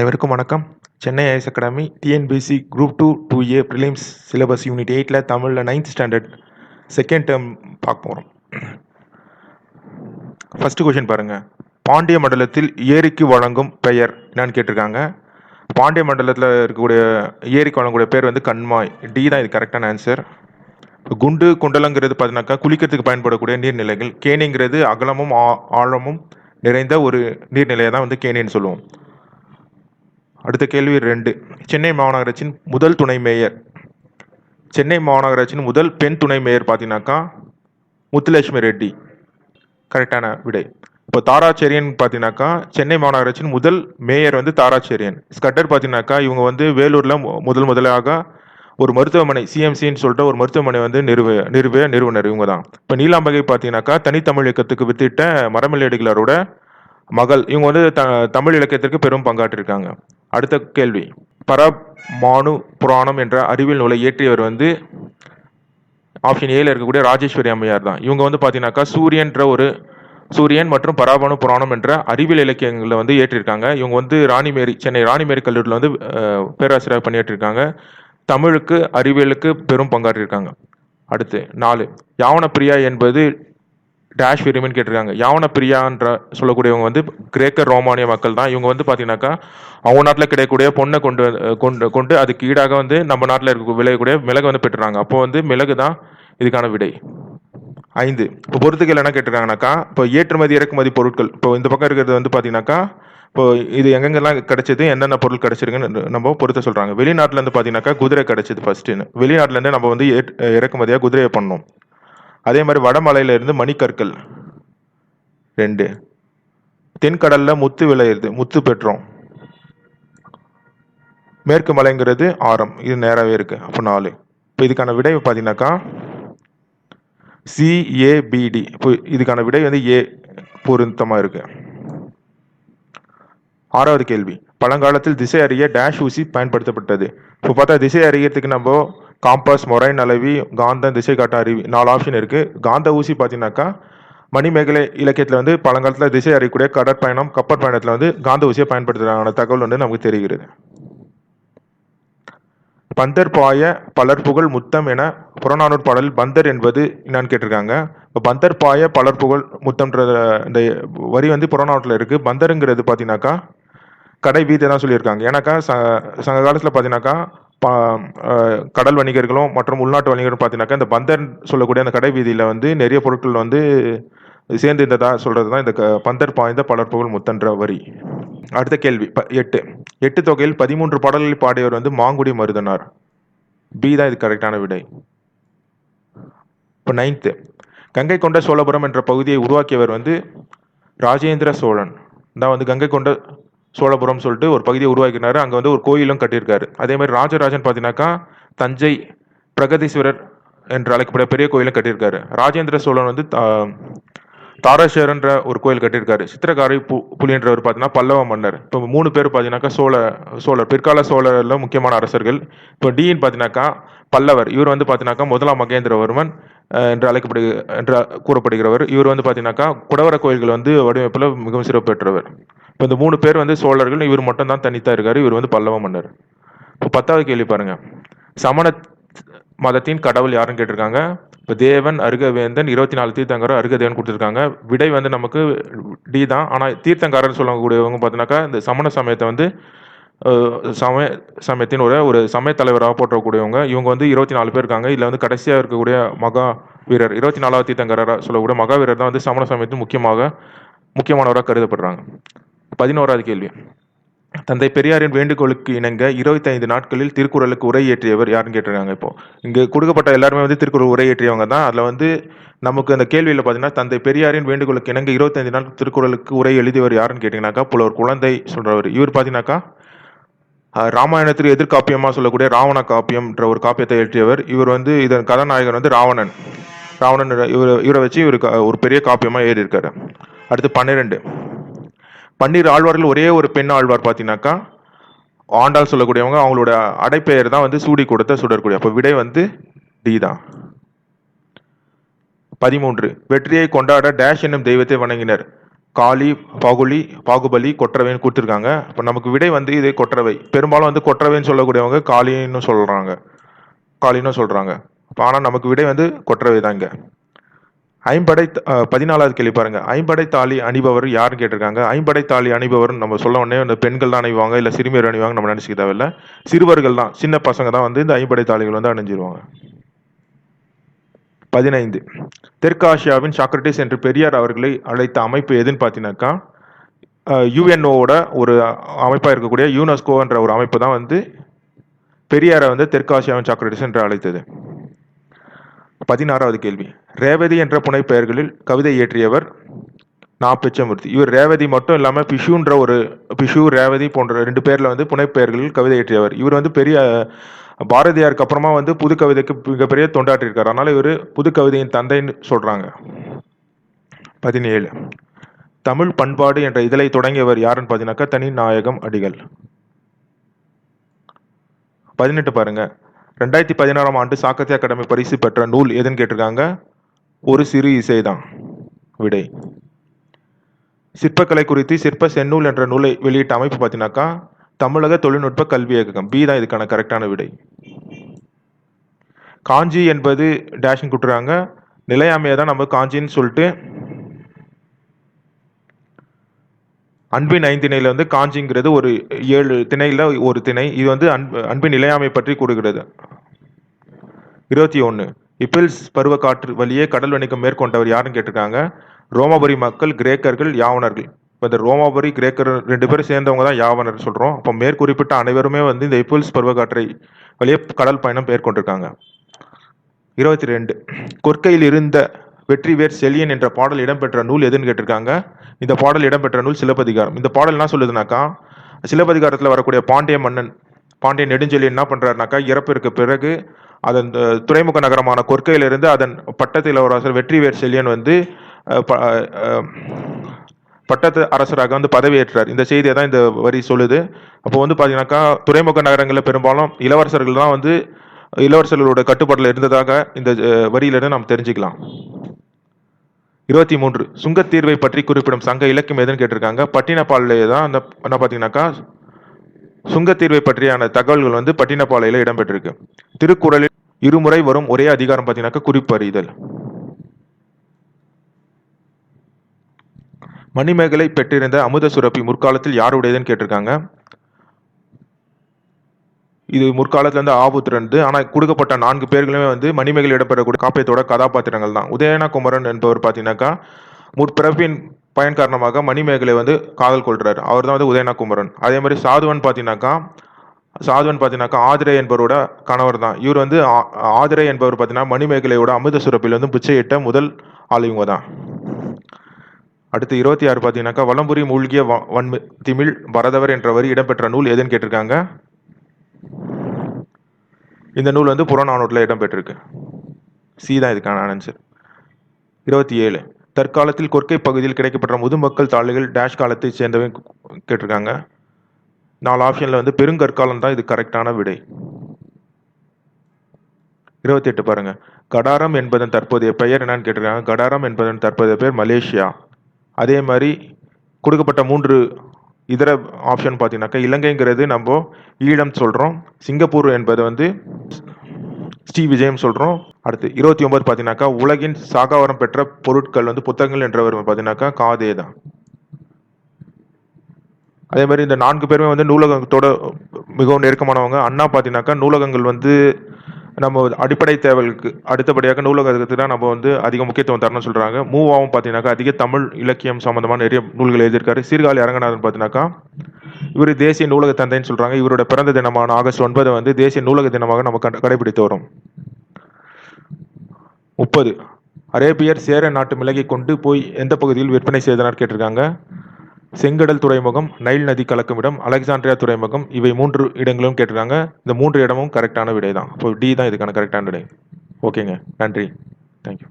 அனைவருக்கும் வணக்கம். Chennai IAS academy TNPSC group two two A prelims syllabus unit எயிட்டில் தமிழில் நைன்த் ஸ்டாண்டர்ட் செகண்ட் டேர்ம் பார்க்க போகிறோம் ஃபஸ்ட்டு கொஷின் பாருங்கள் பாண்டிய மண்டலத்தில் ஏரிக்கு வழங்கும் பெயர் என்னன்னு கேட்டிருக்காங்க. பாண்டிய மண்டலத்தில் இருக்கக்கூடிய ஏரிக்கு வழங்கக்கூடிய பேர் வந்து கண்மாய். டி தான் இது கரெக்டான ஆன்சர் குண்டு குண்டலங்கிறது பார்த்தீங்கன்னாக்கா குளிக்கிறதுக்கு பயன்படக்கூடிய நீர்நிலைகள். கேணிங்கிறது அகலமும் ஆ- ஆழமும் நிறைந்த ஒரு நீர்நிலையை தான் வந்து கேணின்னு சொல்லுவோம். அடுத்த கேள்வி ரெண்டு. சென்னை மாநகராட்சியின் முதல் துணை மேயர். சென்னை மாநகராட்சியின் முதல் பெண் துணை மேயர் பார்த்தீங்கன்னாக்கா முத்துலட்சுமி ரெட்டி. கரெக்டான விடை. இப்போ தாராச்சேரியன் பார்த்தீங்கன்னாக்கா சென்னை மாநகராட்சியின் முதல் மேயர் வந்து தாராச்சேரியன். ஸ்கட்டர் பார்த்தீங்கன்னாக்கா இவங்க வந்து வேலூரில் முதல் முதலாக ஒரு மருத்துவமனை சிஎம்சின்னு சொல்லிட்டு ஒரு மருத்துவமனை வந்து நிறுவ நிறுவ நிறுவனர் இவங்க தான் இப்போ நீலாம்பகை பார்த்தீங்கன்னாக்கா தனித்தமிழ் இயக்கத்துக்கு வித்திட்ட மரமல்லியடிகளாரோட மகள். இவங்க வந்து த தமிழ் இலக்கியத்திற்கு பெரும் பங்காற்றிருக்காங்க. அடுத்த கேள்வி. பரமானு புராணம் என்ற அறிவியல் நூலை இயற்றியவர் வந்து ஆப்ஷன் ஏல இருக்கக்கூடிய ராஜேஸ்வரி அம்மையார் தான். இவங்க வந்து பார்த்தீங்கன்னாக்கா சூரியன்ற ஒரு சூரியன் மற்றும் பராபணு புராணம் என்ற அறிவியல் இலக்கியங்களை வந்து ஏற்றிருக்காங்க இவங்க வந்து ராணிமேரி சென்னை ராணிமேரி கல்லூரியில் வந்து பேராசிரியர் பணியாற்றிருக்காங்க. தமிழுக்கு அறிவியலுக்கு பெரும் பங்காற்றிருக்காங்க. அடுத்து நாலு யாவனப்பிரியா என்பது டேஷ் விரும்பின்னு கேட்டிருக்காங்க. யாவனப்பிரியான்ற சொல்லக்கூடியவங்க வந்து கிரேக்க ரோமானிய மக்கள் தான். இவங்க வந்து பார்த்தீங்கன்னாக்கா அவங்க நாட்டில் கிடைக்கக்கூடிய பொண்ணை கொண்டு வந்து- கொண்டு கொண்டு அதுக்கு ஈடாக வந்து நம்ம நாட்டில் இருக்க விளையக்கூடிய மிளகு வந்து பெற்றுறாங்க. அப்போ வந்து மிளகு தான் இதுக்கான விடை. ஐந்து. இப்போ பொருத்துக்கள் என்ன கேட்டிருக்காங்கனாக்கா இப்போ ஏற்றுமதி இறக்குமதி பொருட்கள். இப்போ இந்த பக்கம் இருக்கிறது வந்து பார்த்தீங்கன்னாக்கா இப்போ இது எங்கெங்கெல்லாம் கிடைச்சது என்னென்ன பொருள் கிடைச்சிருக்குன்னு நம்ம பொறுத்த சொல்கிறாங்க வெளிநாட்டிலேருந்து பார்த்தீங்கன்னாக்கா குதிரை கிடைச்சது ஃபர்ஸ்ட்டுன்னு வெளிநாட்டிலேருந்து நம்ம வந்து ஏற்- இறக்குமதியாக குதிரையை பண்ணோம். அதே மாதிரி வடமலையில இருந்து மணிக்கற்கள். ரெண்டு. தென்கடல்ல முத்து விளையுது முத்து பெற்றோம். மேற்கு மலைங்கிறது ஆரம். இது நேராகவே இருக்கு. அப்போ நாலு. இப்போ இதுக்கான விடை பார்த்தீங்கன்னாக்கா சிஏபிடி இப்போ இதுக்கான விடை வந்து ஏ பொருத்தமாக இருக்கு. ஆறாவது கேள்வி. பழங்காலத்தில் திசை அறிய டேஷ் ஊசி பயன்படுத்தப்பட்டது. இப்போ பார்த்தா திசை அறியறதுக்கு நம்ம காம்பஸ் மொரைன் அளவி காந்தம் திசை காட்ட அறிவி நாலு ஆப்ஷன் இருக்குது காந்த ஊசி பார்த்தீங்கன்னாக்கா மணிமேகலை இலக்கியத்தில் வந்து பழங்காலத்தில் திசை அறியக்கூடிய கடற்பயணம் கப்பற் பயணத்தில் வந்து காந்த ஊசியை பயன்படுத்துகிறாங்க தகவல் வந்து நமக்கு தெரிகிறது. பந்தர் பாய பலர் புகழ் முத்தம் என புறநானூர் பாடலில் பந்தர் என்பது என்னன்னு கேட்டிருக்காங்க. இப்போ பந்தர் பாய பலர் புகழ் முத்தம்ன்ற இந்த வரி வந்து புறநானூற்றில் இருக்குது பந்தருங்கிறது பார்த்தீங்கன்னாக்கா கடை வீதி தான் சொல்லியிருக்காங்க. ஏன்னாக்கா ச சங்க காலத்தில் பார்த்தீங்கன்னாக்கா கடல் வணிகர்களும் மற்றும் உள்நாட்டு வணிகர்களும் பார்த்தீங்கன்னாக்கா இந்த பந்தர் சொல்லக்கூடிய அந்த கடை வீதியில் வந்து நிறைய பொருட்கள் வந்து சேர்ந்து இருந்ததா சொல்றது தான் இந்த க- பந்தர் பாய்ந்த பலர் புகழ் முத்தன்ற வரி. அடுத்த கேள்வி ப எட்டு. எட்டு தொகையில் பதிமூன்று பாடல்களை பாடியவர் வந்து மாங்குடி மருதனார். பி தான் இது கரெக்டான விடை. இப்போ நைன்த்து கங்கை கொண்ட சோழபுரம் என்ற பகுதியை உருவாக்கியவர் வந்து ராஜேந்திர சோழன். தான் வந்து கங்கை கொண்ட சோழபுரம் சொல்லிட்டு ஒரு பகுதியை உருவாக்கினாரு. அங்கே வந்து ஒரு கோயிலும் கட்டியிருக்காரு. அதே மாதிரி ராஜராஜன் பார்த்தீங்கன்னாக்கா தஞ்சை பிரகதீஸ்வரர் என்று அழைக்கப்பட பெரிய கோயிலும் கட்டியிருக்காரு. ராஜேந்திர சோழன் வந்து தா- தாராஷேரன்ற ஒரு கோயில் கட்டியிருக்காரு. சித்திரகாரி பு புலின்றவர் பார்த்தீங்கன்னா பல்லவ மன்னர். இப்போ மூணு பேர் பார்த்தீங்கன்னாக்கா சோழ சோழர் பிற்கால சோழரில் முக்கியமான அரசர்கள். இப்போ டின்னு பார்த்தீங்கன்னாக்கா பல்லவர். இவர் வந்து பார்த்தீங்கன்னாக்கா முதலாம் மகேந்திரவர்மன் என்று அழைக்கப்படு என்று கூறப்படுகிறவர். இவர் வந்து பார்த்தீங்கன்னாக்கா குடவர கோயில்கள் வந்து வடிவமைப்பில் மிகவும் சிறப்பு பெற்றவர். இப்போ இந்த மூணு பேர் வந்து சோழர்கள் இவர் மட்டும் தான் தனித்தா இருக்கார் இவர் வந்து பல்லவ மன்னர். இப்போ பத்தாவது கேள்வி பாருங்க. சமண மதத்தின் கடவுள் யாருன்னு கேட்டிருக்காங்க? இப்போ தேவன் அருகவேந்தன் இருபத்தி நாலு தீர்த்தங்கரர் அருகதேவன் கொடுத்துருக்காங்க. விடை வந்து நமக்கு டி தான். ஆனால் தீர்த்தங்காரன் சொல்லக்கூடியவங்க பார்த்தீங்கன்னாக்கா இந்த சமண சமயத்தை வந்து சமய சமயத்தின் ஒரு ஒரு சமய தலைவராக போற்றக்கூடியவங்க. இவங்க வந்து இருபத்தி நாலு பேர் இருக்காங்க. இதில் வந்து கடைசியாக இருக்கக்கூடிய மகா வீரர் இருபத்தி நாலாவது தீர்த்தங்கராக சொல்லக்கூடிய மகா வீரர் தான் வந்து சமண சமயத்தின் முக்கியமாக முக்கியமானவராக கருதப்படுறாங்க. பதினோராவது கேள்வி. தந்தை பெரியாரின் வேண்டுகோளுக்கு இணங்க இருபத்தைந்து நாட்களில் திருக்குறளுக்கு உரை இயற்றியவர் யாருன்னு கேட்டிருக்காங்க இப்போ. இங்கே கொடுக்கப்பட்ட எல்லாருமே வந்து திருக்குறள் உரை இயற்றியவங்க தான். அதில் வந்து நமக்கு அந்த கேள்வியில் பார்த்தீங்கன்னா தந்தை பெரியாரின் வேண்டுகோளுக்கு இணங்க இருபத்தைந்து நாள் திருக்குறளுக்கு உரை எழுதியவர் யாருன்னு கேட்டிங்கனாக்கா புலவர் குழந்தை சொல்கிறவர் இவர் பார்த்தீங்கன்னாக்கா ராமாயணத்திற்கு எதிர்காப்பியமாக சொல்லக்கூடிய ராவண காப்பியம்ன்ற ஒரு காப்பியத்தை எழுதியவர் இவர் வந்து இதன் கதாநாயகன் வந்து ராவணன். ராவணன் இவர் இவரை வச்சு இவர் ஒரு பெரிய காப்பியமாக ஏறியிருக்காரு அடுத்து பன்னிரெண்டு. பன்னீர் ஆழ்வார்கள் ஒரே ஒரு பெண் ஆழ்வார் பார்த்தீங்கன்னாக்கா ஆண்டாள் சொல்லக்கூடியவங்க அவங்களோட அடைப்பெயர் தான் வந்து சூடி கொடுத்த சுடக்கூடிய அப்போ விடை வந்து டி தான். பதிமூன்று வெற்றியை கொண்டாட டேஷ் என்னும் தெய்வத்தை வணங்கினர். காளி பாகுலி பாகுபலி கொற்றவைன்னு கொடுத்துருக்காங்க. இப்போ நமக்கு விடை வந்து இது கொற்றவை. பெரும்பாலும் வந்து கொற்றவைன்னு சொல்லக்கூடியவங்க காளின்னு சொல்கிறாங்க காளின்னு சொல்கிறாங்க இப்போ ஆனால் நமக்கு விடை வந்து கொற்றவை தான் இங்கே. ஐம்படை பதினாலாவது கேள்வி பாருங்க. ஐம்படை தாலி அணிபவர் யாருன்னு கேட்டிருக்காங்க? ஐம்படை தாலி அணிபவர் நம்ம சொல்ல உடனே அந்த பெண்கள் தான் அணிவாங்க இல்லை சிறுமியர் அணிவாங்க நம்ம நினைச்சுக்க தேவையில்ல. சிறுவர்கள் தான் சின்ன பசங்க தான் வந்து இந்த ஐம்படை தாலிகள் வந்து அணிஞ்சிருவாங்க. பதினைந்து. தெற்காசியாவின் சாக்ரட்டிஸ் என்று பெரியார் அவர்களை அழைத்த அமைப்பு எதுன்னு பார்த்தீங்கன்னாக்கா யுஎன்ஓவோட ஒரு அமைப்பாக இருக்கக்கூடிய யூனெஸ்கோன்ற ஒரு அமைப்பு தான் வந்து பெரியாரை வந்து தெற்காசியாவின் சாக்ரட்டிஸ் என்று அழைத்தது. பதினாறாவது கேள்வி. ரேவதி என்ற புனைப்பெயர்களில் கவிதை இயற்றியவர் நா பிச்சமூர்த்தி இவர் ரேவதி மட்டும் இல்லாமல் பிஷுன்ற ஒரு பிஷு ரேவதி போன்ற ரெண்டு பேரில் வந்து புனைப்பெயர்களில் கவிதை இயற்றியவர். இவர் வந்து பெரிய பாரதியாருக்கு அப்புறமா வந்து புது கவிதைக்கு மிகப்பெரிய தொண்டாற்றியிருக்கார் அதனால் இவர் புது கவிதையின் தந்தைன்னு சொல்கிறாங்க பதினேழு. தமிழ் பண்பாடு என்ற இதழை தொடங்கியவர் யாருன்னு பார்த்தீங்கன்னாக்கா தனி நாயகம் அடிகள். பதினெட்டு பாருங்க. ரெண்டாயிரத்தி பதினாறாம் ஆண்டு சாகித்ய அகாடமி பரிசு பெற்ற நூல் எதுன்னு கேட்டிருக்காங்க? ஒரு சிறு இசைதான். விடை. சிற்பக்கலை குறித்து சிற்ப செந்நூல் என்ற நூலை வெளியிட்ட அமைப்பு பார்த்தீங்கன்னாக்கா தமிழக தொழில்நுட்ப கல்வி இயக்ககம் பி தான் இதுக்கான கரெக்டான விடை. காஞ்சி என்பது டேஷன் கொடுத்துறாங்க நிலையாமையை தான் நம்ம காஞ்சின்னு சொல்லிட்டு அன்பின் ஐந்திணையில் வந்து காஞ்சிங்கிறது ஒரு ஏழு திணையில் ஒரு திணை. இது வந்து அன்பு அன்பின் நிலையாமை பற்றி கூறுகிறது. இருபத்தி ஒன்று இப்பில்ஸ் பருவ காற்று வழியே கடல் வணிகம் மேற்கொண்டவர் யாருன்னு கேட்டிருக்காங்க? ரோமாபுரி மக்கள் கிரேக்கர்கள் யாவனர்கள். இப்போ இந்த ரோமாபுரி கிரேக்கர் ரெண்டு பேரும் சேர்ந்தவங்க தான் யாவனர் சொல்கிறோம் அப்போ மேற்குறிப்பிட்ட அனைவருமே வந்து இந்த இப்பில்ஸ் பருவக்காற்றை வழியே கடல் பயணம் மேற்கொண்டிருக்காங்க. இருபத்தி ரெண்டு கொற்கையில் இருந்த வெற்றிவேர் செலியன் என்ற பாடல் இடம்பெற்ற நூல் எதுன்னு கேட்டிருக்காங்க? இந்த பாடல் இடம்பெற்ற நூல் சிலப்பதிகாரம். இந்த பாடல் என்ன சொல்லுதுனாக்கா சிலப்பதிகாரத்தில் வரக்கூடிய பாண்டிய மன்னன் பாண்டிய நெடுஞ்செழியன் என்ன பண்ணுறாருனாக்கா இறப்பிற்கு பிறகு அதன் துறைமுக நகரமான கொற்கையிலிருந்து அதன் பட்டத்து இளவரசர் வெற்றிவேர் செலியன் வந்து ப- பட்டத்து அரசராக வந்து பதவியேற்றார். இந்த செய்தியை தான் இந்த வரி சொல்லுது. அப்போ வந்து பார்த்தீங்கன்னாக்கா துறைமுக நகரங்களில் பெரும்பாலும் இளவரசர்கள் தான் வந்து இளவரசர்களோட கட்டுப்பாட்டில் இருந்ததாக இந்த வரியிலிருந்து நாம் தெரிஞ்சுக்கலாம். இருபத்தி மூன்று. சுங்கத்தீர்வை பற்றி குறிப்பிடும் சங்க இலக்கியம் எதுன்னு கேட்டிருக்காங்க. பட்டினப்பாளையே தான் அந்த என்ன பார்த்தீங்கன்னாக்கா சுங்கத்தீர்வை பற்றியான தகவல்கள் வந்து பட்டினப்பாலையில் இடம்பெற்றிருக்கு. திருக்குறளில் இருமுறை வரும் ஒரே அதிகாரம் பார்த்தீங்கன்னாக்க குறிப்பறிதல். மணிமேகலை பெற்றிருந்த அமுத சுரப்பி முற்காலத்தில் யாருடையதுன்னு கேட்டிருக்காங்க. இது முற்காலத்துல இருந்து ஆபத்து இருந்து ஆனால் கொடுக்கப்பட்ட நான்கு பேர்களுமே வந்து மணிமேகலை இடம்பெறக்கூடிய காப்பியத்தோட கதாபாத்திரங்கள் தான். உதயன குமரன் என்பவர் பார்த்தீங்கன்னாக்கா முற்பிறப்பின் பயன் காரணமாக மணிமேகலை வந்து காதல் கொள்றாரு. அவர் தான் வந்து உதயன குமரன் அதே மாதிரி சாதுவன் பார்த்தீங்கன்னாக்கா சாதுவன் பார்த்தீங்கன்னாக்கா ஆதிரை என்பவரோட கணவர் தான் இவர் வந்து ஆ- ஆதிரை என்பவர் பார்த்தீங்கன்னா மணிமேகலையோட அமிர்த சுரப்பில் வந்து பிச்சையிட்ட முதல் ஆள் இவங்க தான் அடுத்து இருபத்தி ஆறு பார்த்தீங்கன்னாக்கா வலம்புரி மூழ்கிய வ- வன்மி திமிழ் பரதவர் என்ற வரி இடம்பெற்ற நூல் எதுன்னு கேட்டிருக்காங்க? இந்த நூல் வந்து புறநானூற்றில் இடம்பெற்றிருக்கு. சி தான் இதுக்கான ஆன்சர் இருபத்தி ஏழு. தற்காலத்தில் கொற்கை பகுதியில் கிடைக்கப்பட்ட முதுமக்கள் தாள்கள் டேஷ் காலத்தை சேர்ந்தவங்க கேட்டிருக்காங்க. நாலு ஆப்ஷனில் வந்து பெருங்கற்காலம் தான் இது கரெக்டான விடை. இருபத்தி எட்டு பாருங்க. கடாரம் என்பதன் தற்போதைய பெயர் என்னன்னு கேட்டிருக்காங்க. கடாரம் என்பதன் தற்போதைய பெயர் மலேசியா. அதே மாதிரி கொடுக்கப்பட்ட மூன்று இதர ஆப்ஷன் பார்த்தீங்கன்னாக்கா இலங்கைங்கிறது நம்ம ஈழம் சொல்கிறோம் சிங்கப்பூர் என்பது வந்து ஸ்ரீ விஜயம் சொல்கிறோம் அடுத்து இருபத்தி ஒன்பது பார்த்தீங்கன்னாக்கா உலகின் சாகாவரம் பெற்ற பொருட்கள் வந்து புத்தகங்கள் என்றவர் பார்த்தீங்கன்னாக்கா காதே தான். அதே மாதிரி இந்த நான்கு பேருமே வந்து நூலகத்தோட மிகவும் நெருக்கமானவங்க. அண்ணா பார்த்தீங்கன்னாக்கா நூலகங்கள் வந்து நம்ம அடிப்படை தேவைகளுக்கு அடுத்தபடியாக நூலகத்துக்கு தான் நம்ம வந்து அதிக முக்கியத்துவம் தரணும்னு சொல்கிறாங்க மூவாவும் பார்த்தீங்கன்னாக்கா அதிக தமிழ் இலக்கியம் சம்மந்தமான நிறைய நூல்கள் எழுதியிருக்காரு. சீர்காழி அரங்கநாதன் பார்த்தீங்கன்னாக்கா இவர் தேசிய நூலக தந்தைன்னு சொல்கிறாங்க இவரோட பிறந்த தினமான ஆகஸ்ட் ஒன்பதை வந்து தேசிய நூலக தினமாக நம்ம கட- கடைபிடித்து வரும். முப்பது. அரேபியர் சேர நாட்டு மிளகை கொண்டு போய் எந்த பகுதியில் விற்பனை செய்தனர் கேட்டிருக்காங்க? செங்கடல் துறைமுகம் நைல் நதி கலக்கும் இடம் அலெக்சாண்ட்ரியா துறைமுகம் இவை மூன்று இடங்களும் கேட்டிருக்காங்க. இந்த மூன்று இடமும் கரெக்டான விடை தான் இப்போ டி தான் இதுக்கான கரெக்டான விடை. ஓகேங்க. நன்றி. தேங்க்யூ